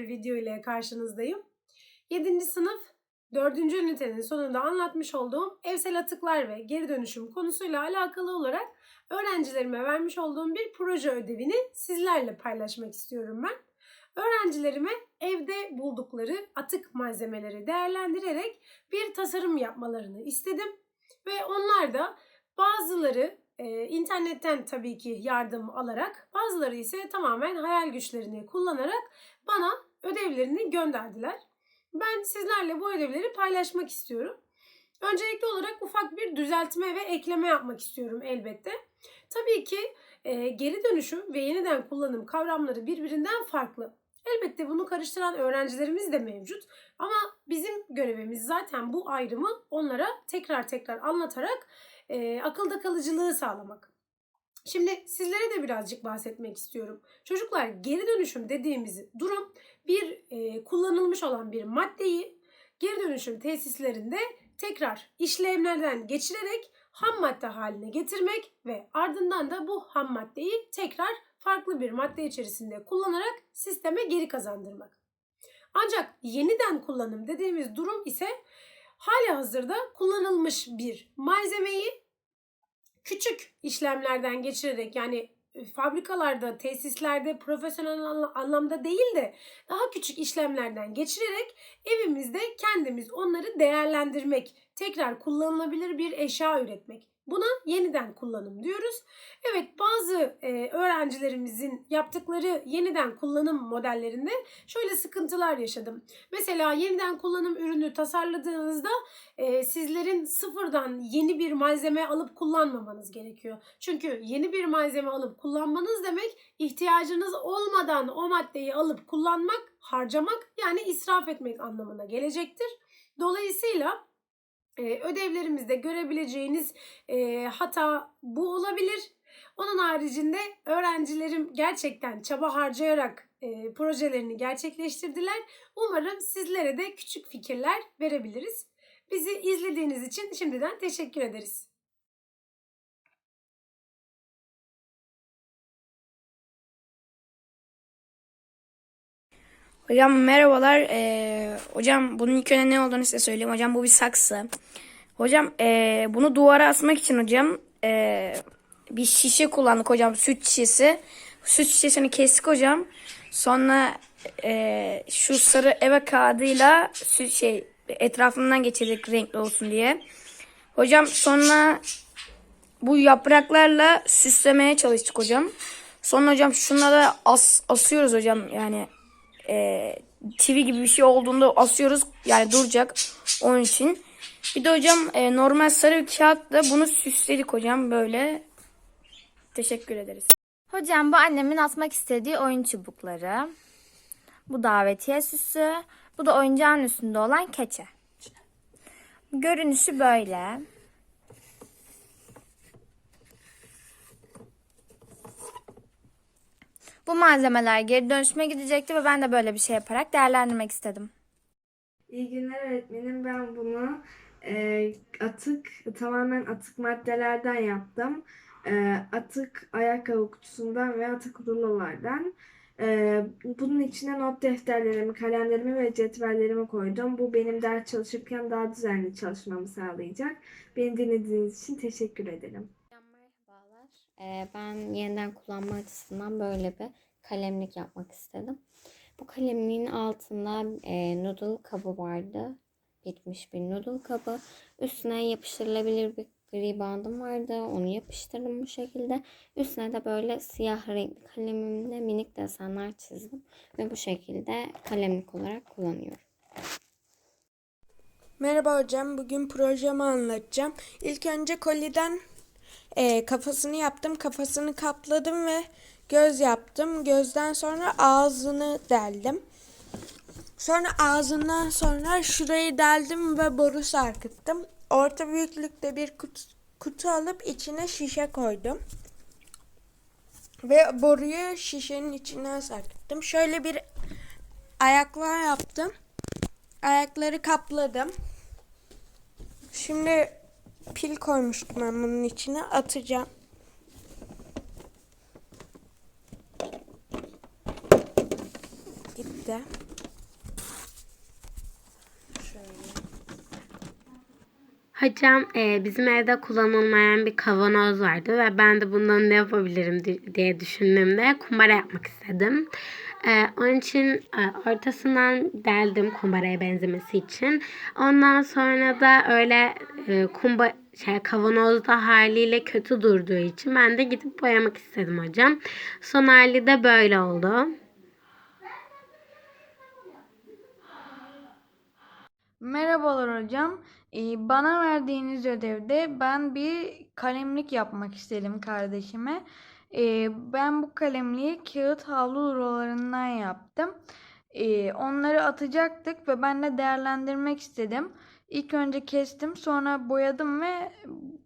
Bir video ile karşınızdayım. 7. sınıf 4. ünitenin sonunda anlatmış olduğum evsel atıklar ve geri dönüşüm konusuyla alakalı olarak öğrencilerime vermiş olduğum bir proje ödevini sizlerle paylaşmak istiyorum ben. Öğrencilerime evde buldukları atık malzemeleri değerlendirerek bir tasarım yapmalarını istedim ve onlar da bazıları e, internetten tabii ki yardım alarak, bazıları ise tamamen hayal güçlerini kullanarak bana ödevlerini gönderdiler. Ben sizlerle bu ödevleri paylaşmak istiyorum. Öncelikli olarak ufak bir düzeltme ve ekleme yapmak istiyorum elbette. Tabii ki e, geri dönüşüm ve yeniden kullanım kavramları birbirinden farklı. Elbette bunu karıştıran öğrencilerimiz de mevcut. Ama bizim görevimiz zaten bu ayrımı onlara tekrar tekrar anlatarak e, akılda kalıcılığı sağlamak. Şimdi sizlere de birazcık bahsetmek istiyorum. Çocuklar geri dönüşüm dediğimiz durum bir e, kullanılmış olan bir maddeyi geri dönüşüm tesislerinde tekrar işlemlerden geçirerek ham madde haline getirmek ve ardından da bu ham maddeyi tekrar farklı bir madde içerisinde kullanarak sisteme geri kazandırmak. Ancak yeniden kullanım dediğimiz durum ise hali hazırda kullanılmış bir malzemeyi küçük işlemlerden geçirerek yani e, fabrikalarda, tesislerde profesyonel anlamda değil de daha küçük işlemlerden geçirerek evimizde kendimiz onları değerlendirmek, tekrar kullanılabilir bir eşya üretmek. Buna yeniden kullanım diyoruz. Evet bazı e, öğrencilerimizin yaptıkları yeniden kullanım modellerinde şöyle sıkıntılar yaşadım. Mesela yeniden kullanım ürünü tasarladığınızda e, sizlerin sıfırdan yeni bir malzeme alıp kullanmamanız gerekiyor. Çünkü yeni bir malzeme alıp kullanmanız demek ihtiyacınız olmadan o maddeyi alıp kullanmak, harcamak yani israf etmek anlamına gelecektir. Dolayısıyla ee, ödevlerimizde görebileceğiniz e, hata bu olabilir. Onun haricinde öğrencilerim gerçekten çaba harcayarak e, projelerini gerçekleştirdiler. Umarım sizlere de küçük fikirler verebiliriz. Bizi izlediğiniz için şimdiden teşekkür ederiz. Hocam merhabalar. Ee, hocam bunun ilk önce ne olduğunu size söyleyeyim. Hocam bu bir saksı. Hocam ee, bunu duvara asmak için hocam ee, bir şişe kullandık hocam. Süt şişesi. Süt şişesini kestik hocam. Sonra ee, şu sarı eve kağıdıyla süt şey etrafından geçirdik renkli olsun diye. Hocam sonra bu yapraklarla süslemeye çalıştık hocam. Sonra hocam şunlara as, asıyoruz hocam yani e, TV gibi bir şey olduğunda asıyoruz. Yani duracak onun için. Bir de hocam e, normal sarı kağıtla bunu süsledik hocam böyle. Teşekkür ederiz. Hocam bu annemin atmak istediği oyun çubukları. Bu davetiye süsü. Bu da oyuncağın üstünde olan keçe. Görünüşü böyle. Bu malzemeler geri dönüşüme gidecekti ve ben de böyle bir şey yaparak değerlendirmek istedim. İyi günler öğretmenim. Ben bunu e, atık, tamamen atık maddelerden yaptım. E, atık ayakkabı kutusundan ve atık rulolardan. E, bunun içine not defterlerimi, kalemlerimi ve cetvellerimi koydum. Bu benim ders çalışırken daha düzenli çalışmamı sağlayacak. Beni dinlediğiniz için teşekkür ederim. Ee, ben yeniden kullanma açısından böyle bir kalemlik yapmak istedim. Bu kalemliğin altında e, noodle kabı vardı. Bitmiş bir noodle kabı. Üstüne yapıştırılabilir bir gri bandım vardı. Onu yapıştırdım bu şekilde. Üstüne de böyle siyah renkli kalemimle minik desenler çizdim. Ve bu şekilde kalemlik olarak kullanıyorum. Merhaba hocam. Bugün projemi anlatacağım. İlk önce koliden e, kafasını yaptım. Kafasını kapladım ve göz yaptım. Gözden sonra ağzını deldim. Sonra ağzından sonra şurayı deldim ve boru sarkıttım. Orta büyüklükte bir kutu, kutu alıp içine şişe koydum. Ve boruyu şişenin içine sarkıttım. Şöyle bir ayaklar yaptım. Ayakları kapladım. Şimdi pil koymuştum ben bunun içine atacağım. size. Hocam e, bizim evde kullanılmayan bir kavanoz vardı ve ben de bundan ne yapabilirim di- diye düşündüğümde kumbara yapmak istedim. E, onun için e, ortasından deldim kumbaraya benzemesi için. Ondan sonra da öyle e, kumba şey kavanozda haliyle kötü durduğu için ben de gidip boyamak istedim hocam. Son hali de böyle oldu. Merhabalar hocam. Ee, Bana verdiğiniz ödevde ben bir kalemlik yapmak istedim kardeşime. Ee, Ben bu kalemliği kağıt havlu rulolarından yaptım. Ee, Onları atacaktık ve ben de değerlendirmek istedim. İlk önce kestim, sonra boyadım ve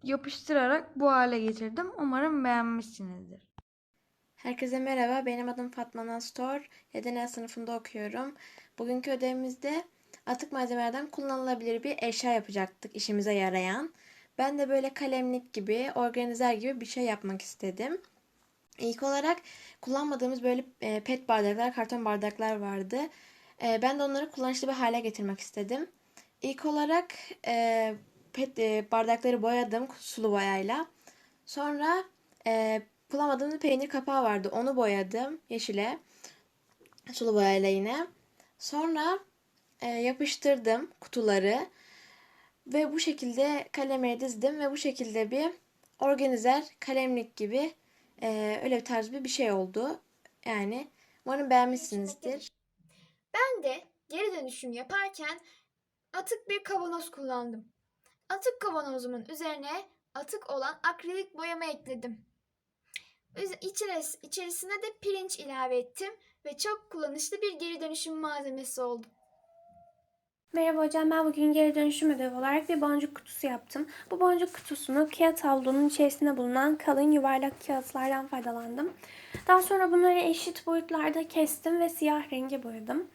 yapıştırarak bu hale getirdim. Umarım beğenmişsinizdir. Herkese merhaba. Benim adım Fatma Nastor. 7. sınıfında okuyorum. Bugünkü ödevimizde atık malzemelerden kullanılabilir bir eşya yapacaktık işimize yarayan. Ben de böyle kalemlik gibi, organizer gibi bir şey yapmak istedim. İlk olarak kullanmadığımız böyle e, pet bardaklar, karton bardaklar vardı. E, Ben de onları kullanışlı bir hale getirmek istedim. İlk olarak e, pet e, bardakları boyadım sulu boyayla. Sonra e, Kullanmadığım peynir kapağı vardı. Onu boyadım yeşile. Sulu boyayla yine. Sonra e, yapıştırdım kutuları. Ve bu şekilde kalemleri dizdim ve bu şekilde bir organizer kalemlik gibi e, öyle bir tarz bir şey oldu. Yani umarım beğenmişsinizdir. Ben de geri dönüşüm yaparken atık bir kavanoz kullandım. Atık kavanozumun üzerine atık olan akrilik boyama ekledim. İçeris- içerisine de pirinç ilave ettim ve çok kullanışlı bir geri dönüşüm malzemesi oldu. Merhaba hocam ben bugün geri dönüşüm ödevi olarak bir boncuk kutusu yaptım. Bu boncuk kutusunu kağıt havlunun içerisinde bulunan kalın yuvarlak kağıtlardan faydalandım. Daha sonra bunları eşit boyutlarda kestim ve siyah renge boyadım.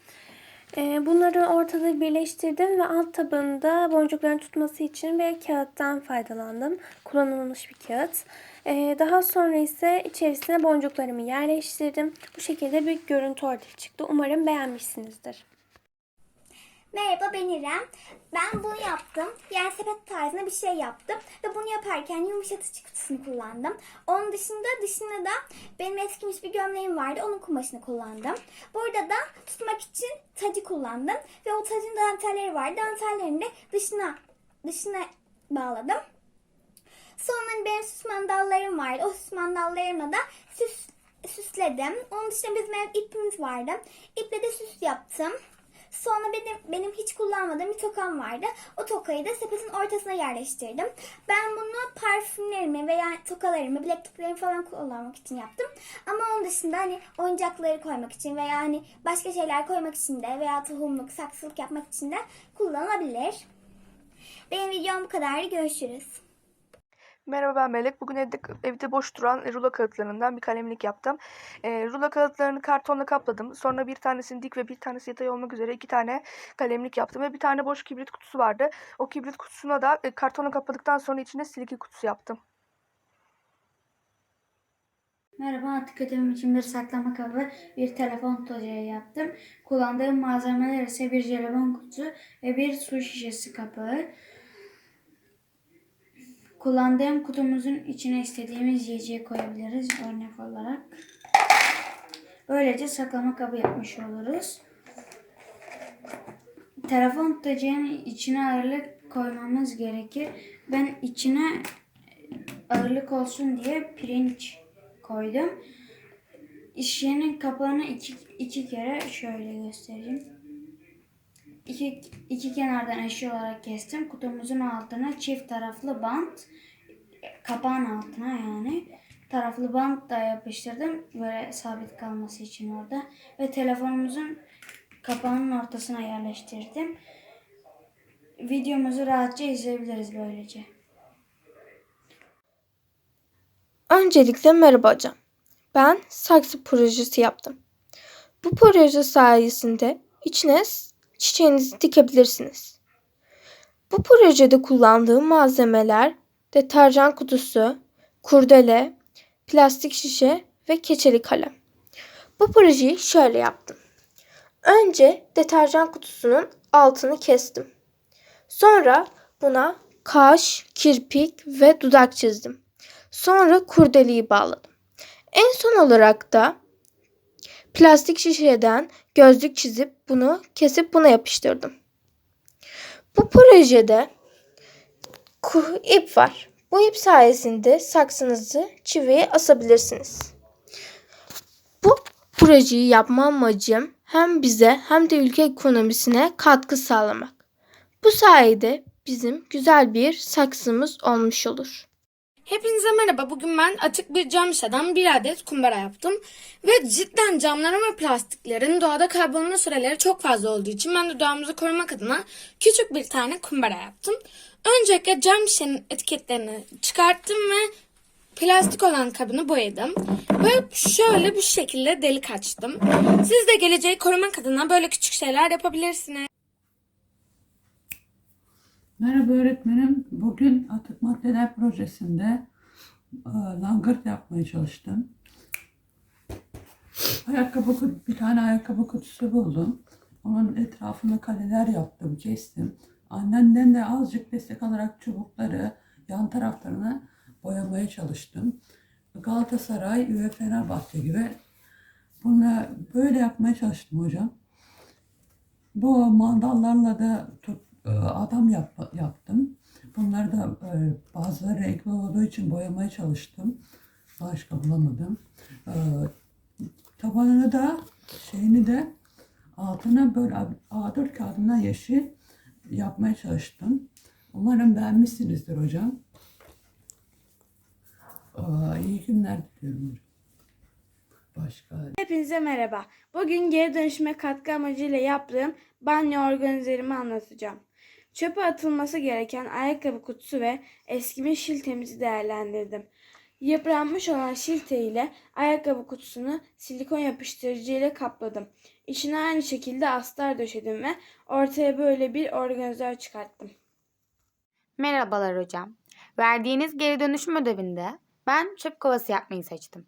Ee, Bunları ortada birleştirdim ve alt tabanında boncukların tutması için bir kağıttan faydalandım. Kullanılmış bir kağıt. Ee, Daha sonra ise içerisine boncuklarımı yerleştirdim. Bu şekilde bir görüntü ortaya çıktı. Umarım beğenmişsinizdir. Merhaba ben İrem. Ben bunu yaptım. Yani sepet tarzında bir şey yaptım. Ve bunu yaparken yumuşatıcı kutusunu kullandım. Onun dışında dışında da benim eskimiş bir gömleğim vardı. Onun kumaşını kullandım. Burada da tutmak için tacı kullandım. Ve o tacın dantelleri vardı. Dantellerini de dışına, dışına bağladım. Sonra benim süs mandallarım vardı. O süs mandallarımla da süs, süsledim. Onun dışında bizim ipimiz vardı. İple de süs yaptım. Sonra benim, benim hiç kullanmadığım bir tokam vardı. O tokayı da sepetin ortasına yerleştirdim. Ben bunu parfümlerimi veya tokalarımı, bilekliklerimi falan kullanmak için yaptım. Ama onun dışında hani oyuncakları koymak için veya hani başka şeyler koymak için de veya tohumluk, saksılık yapmak için de kullanılabilir. Benim videom bu kadar. Görüşürüz. Merhaba ben Melek. Bugün evde, evde boş duran rulo kağıtlarından bir kalemlik yaptım. E, rulo kağıtlarını kartonla kapladım. Sonra bir tanesini dik ve bir tanesi yatay olmak üzere iki tane kalemlik yaptım. Ve bir tane boş kibrit kutusu vardı. O kibrit kutusuna da e, kartonla kapladıktan sonra içine silgi kutusu yaptım. Merhaba, atık ödevim için bir saklama kabı, bir telefon tutacağı yaptım. Kullandığım malzemeler ise bir jelibon kutusu ve bir su şişesi kapağı. Kullandığım kutumuzun içine istediğimiz yiyeceği koyabiliriz örnek olarak. Böylece saklama kabı yapmış oluruz. Telefon tutacağının içine ağırlık koymamız gerekir. Ben içine ağırlık olsun diye pirinç koydum. İşyenin kapağını iki, iki kere şöyle göstereyim. İki, iki kenardan eşit olarak kestim. Kutumuzun altına çift taraflı bant, kapağın altına yani taraflı bant da yapıştırdım. Böyle sabit kalması için orada. Ve telefonumuzun kapağının ortasına yerleştirdim. Videomuzu rahatça izleyebiliriz böylece. Öncelikle merhaba hocam. Ben saksı projesi yaptım. Bu proje sayesinde içine çiçeğinizi dikebilirsiniz. Bu projede kullandığım malzemeler deterjan kutusu, kurdele, plastik şişe ve keçeli kalem. Bu projeyi şöyle yaptım. Önce deterjan kutusunun altını kestim. Sonra buna kaş, kirpik ve dudak çizdim. Sonra kurdeleyi bağladım. En son olarak da plastik şişeden gözlük çizip bunu kesip buna yapıştırdım. Bu projede ip var. Bu ip sayesinde saksınızı çiviye asabilirsiniz. Bu projeyi yapma amacım hem bize hem de ülke ekonomisine katkı sağlamak. Bu sayede bizim güzel bir saksımız olmuş olur. Hepinize merhaba. Bugün ben açık bir cam şişeden bir adet kumbara yaptım. Ve cidden camların ve plastiklerin doğada kaybolma süreleri çok fazla olduğu için ben de doğamızı korumak adına küçük bir tane kumbara yaptım. Öncelikle cam şişenin etiketlerini çıkarttım ve plastik olan kabını boyadım. Ve şöyle bu şekilde delik açtım. Siz de geleceği korumak adına böyle küçük şeyler yapabilirsiniz. Merhaba öğretmenim. Bugün maddeler projesinde e, langırt yapmaya çalıştım. Ayakkabı bir tane ayakkabı kutusu buldum. Onun etrafına kaleler yaptım, kestim. Annemden de azıcık destek alarak çubukları yan taraflarına boyamaya çalıştım. Galatasaray ve Fenerbahçe gibi bunu böyle yapmaya çalıştım hocam. Bu mandallarla da e, adam yap, yaptım. Bunları da e, bazıları renkli olduğu için boyamaya çalıştım. Başka bulamadım. E, tabanını da şeyini de altına böyle A4 kağıdına yeşil yapmaya çalıştım. Umarım beğenmişsinizdir hocam. E, iyi günler diliyorum. Başka Hepinize merhaba. Bugün geri dönüşüme katkı amacıyla yaptığım banyo organizerimi anlatacağım. Çöpe atılması gereken ayakkabı kutusu ve eskimiş şiltemizi değerlendirdim. Yıpranmış olan şilte ile ayakkabı kutusunu silikon yapıştırıcı ile kapladım. İçine aynı şekilde astar döşedim ve ortaya böyle bir organizer çıkarttım. Merhabalar hocam. Verdiğiniz geri dönüşüm ödevinde ben çöp kovası yapmayı seçtim.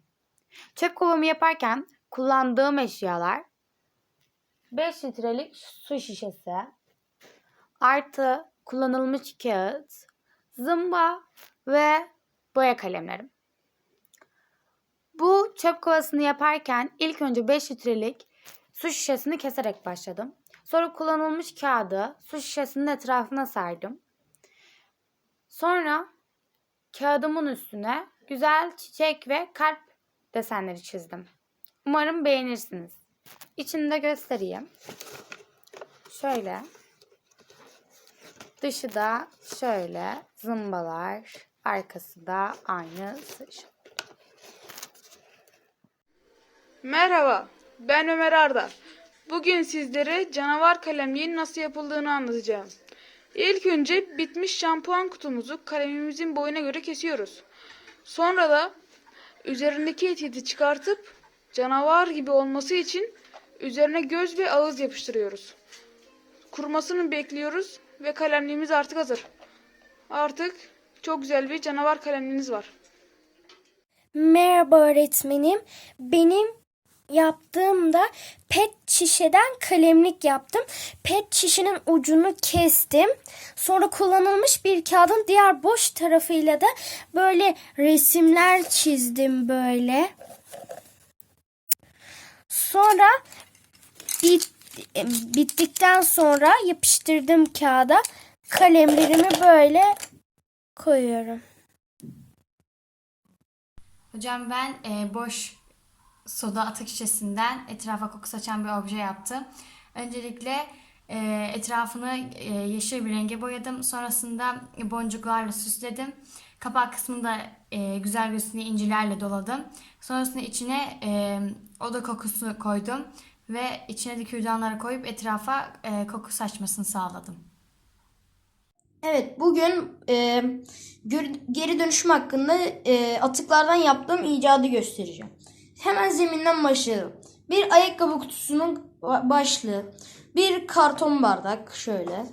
Çöp kovamı yaparken kullandığım eşyalar 5 litrelik su şişesi artı kullanılmış kağıt, zımba ve boya kalemlerim. Bu çöp kovasını yaparken ilk önce 5 litrelik su şişesini keserek başladım. Sonra kullanılmış kağıdı su şişesinin etrafına serdim. Sonra kağıdımın üstüne güzel çiçek ve kalp desenleri çizdim. Umarım beğenirsiniz. İçini de göstereyim. Şöyle. Dışı da şöyle zımbalar. Arkası da aynı sıç. Merhaba, ben Ömer Arda. Bugün sizlere canavar kalemliğin nasıl yapıldığını anlatacağım. İlk önce bitmiş şampuan kutumuzu kalemimizin boyuna göre kesiyoruz. Sonra da üzerindeki etiketi çıkartıp canavar gibi olması için üzerine göz ve ağız yapıştırıyoruz. Kurumasını bekliyoruz ve kalemliğimiz artık hazır. Artık çok güzel bir canavar kalemliğiniz var. Merhaba öğretmenim. Benim yaptığımda pet şişeden kalemlik yaptım. Pet şişenin ucunu kestim. Sonra kullanılmış bir kağıdın diğer boş tarafıyla da böyle resimler çizdim böyle. Sonra bit, bittikten sonra yapıştırdım kağıda. Kalemlerimi böyle koyuyorum. Hocam ben e, boş soda atık şişesinden etrafa koku saçan bir obje yaptım. Öncelikle e, etrafını e, yeşil bir renge boyadım. Sonrasında boncuklarla süsledim. Kapak kısmını da e, güzel gözüne incilerle doladım. Sonrasında içine e, oda kokusu koydum. Ve içine de kürdanları koyup etrafa e, koku saçmasını sağladım. Evet, bugün e, geri dönüşüm hakkında e, atıklardan yaptığım icadı göstereceğim. Hemen zeminden başlayalım. Bir ayakkabı kutusunun ba- başlığı, bir karton bardak şöyle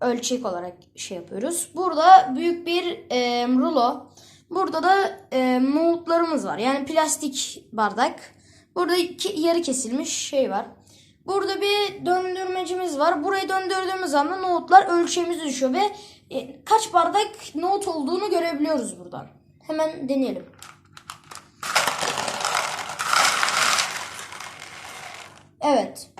ölçek olarak şey yapıyoruz. Burada büyük bir e, rulo, burada da e, nohutlarımız var. Yani plastik bardak. Burada iki yarı kesilmiş şey var. Burada bir döndürmecimiz var. Burayı döndürdüğümüz anda nohutlar ölçeğimizi düşüyor ve e, kaç bardak nohut olduğunu görebiliyoruz buradan. Hemen deneyelim. Evet.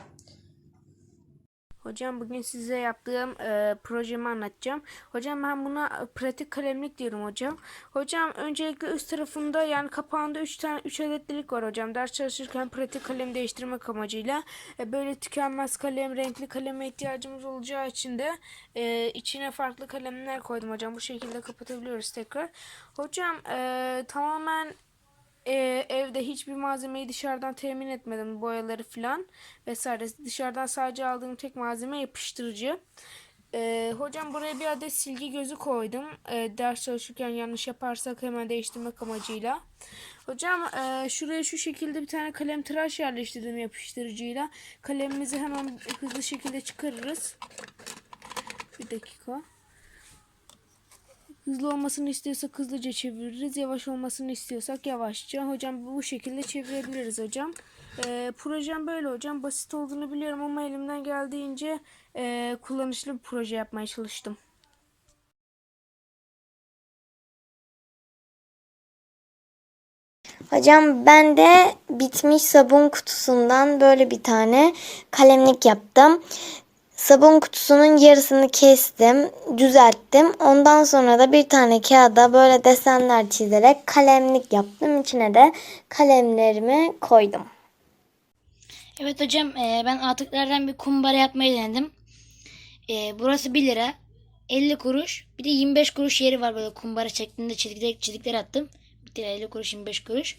Hocam bugün size yaptığım e, projemi anlatacağım. Hocam ben buna e, pratik kalemlik diyorum hocam. Hocam öncelikle üst tarafında yani kapağında 3 tane 3 adet delik var hocam. Ders çalışırken pratik kalem değiştirmek amacıyla e, böyle tükenmez kalem, renkli kaleme ihtiyacımız olacağı için de e, içine farklı kalemler koydum hocam. Bu şekilde kapatabiliyoruz tekrar. Hocam e, tamamen e, evde hiçbir malzemeyi dışarıdan temin etmedim. Boyaları falan vesaire. Dışarıdan sadece aldığım tek malzeme yapıştırıcı. E, hocam buraya bir adet silgi gözü koydum. E, ders çalışırken yanlış yaparsak hemen değiştirmek amacıyla. Hocam e, şuraya şu şekilde bir tane kalem tıraş yerleştirdim yapıştırıcıyla. Kalemimizi hemen hızlı şekilde çıkarırız. Bir dakika. Hızlı olmasını istiyorsak hızlıca çeviririz. Yavaş olmasını istiyorsak yavaşça. Hocam bu şekilde çevirebiliriz hocam. Ee, projem böyle hocam. Basit olduğunu biliyorum ama elimden geldiğince e, kullanışlı bir proje yapmaya çalıştım. Hocam ben de bitmiş sabun kutusundan böyle bir tane kalemlik yaptım. Sabun kutusunun yarısını kestim, düzelttim. Ondan sonra da bir tane kağıda böyle desenler çizerek kalemlik yaptım. İçine de kalemlerimi koydum. Evet hocam e, ben atıklardan bir kumbara yapmayı denedim. E, burası 1 lira. 50 kuruş. Bir de 25 kuruş yeri var böyle kumbara şeklinde çizikler, çizikler attım. 1 lira 50 kuruş 25 kuruş.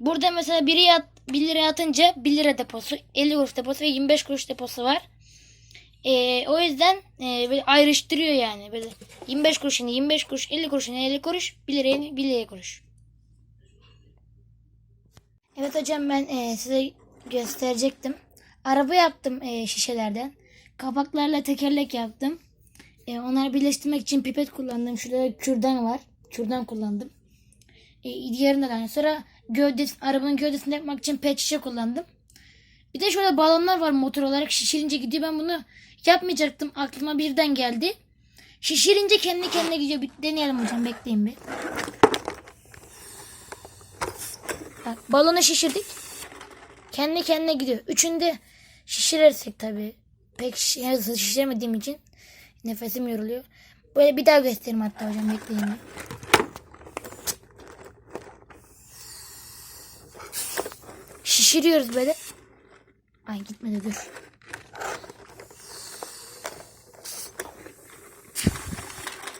Burada mesela biri at, 1 liraya atınca 1 lira deposu, 50 kuruş deposu ve 25 kuruş deposu var. E, o yüzden e, böyle ayrıştırıyor yani. Böyle 25 kuruşunu 25 kuruş, 50 kuruşunu 50 kuruş, 1 liraya 1 liraya kuruş. Evet hocam ben e, size gösterecektim. Araba yaptım e, şişelerden. Kapaklarla tekerlek yaptım. E, onları birleştirmek için pipet kullandım. Şurada kürdan var. Kürdan kullandım. E, diğerinde de aynı. Sonra gövdesi, arabanın gövdesini yapmak için pet şişe kullandım. Bir de şöyle balonlar var motor olarak şişirince gidiyor. Ben bunu yapmayacaktım. Aklıma birden geldi. Şişirince kendi kendine gidiyor. Bir deneyelim hocam. Bekleyin bir. Bak, balonu şişirdik. Kendi kendine gidiyor. Üçünde şişirirsek tabii. Pek hızlı şişiremediğim için nefesim yoruluyor. Böyle bir daha göstereyim hatta hocam bekleyin. bir. Şişiriyoruz böyle. Ay gitmedi dur.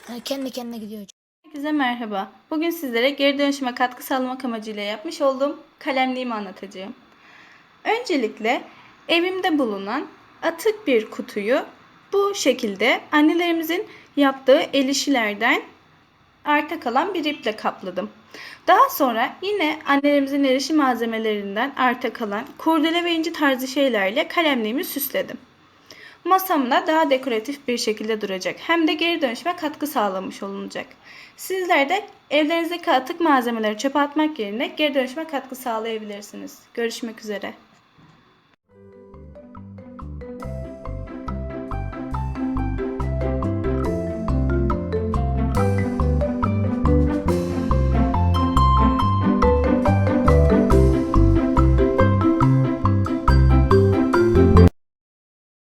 Ha, kendi kendine gidiyor. Herkese merhaba. Bugün sizlere geri dönüşüme katkı sağlamak amacıyla yapmış olduğum kalemliğimi anlatacağım. Öncelikle evimde bulunan atık bir kutuyu bu şekilde annelerimizin yaptığı el işilerden arta kalan bir iple kapladım. Daha sonra yine annelerimizin el işi malzemelerinden arta kalan kurdele ve inci tarzı şeylerle kalemliğimi süsledim. Masamda daha dekoratif bir şekilde duracak. Hem de geri dönüşüme katkı sağlamış olunacak. Sizler de evlerinizdeki atık malzemeleri çöpe atmak yerine geri dönüşüme katkı sağlayabilirsiniz. Görüşmek üzere.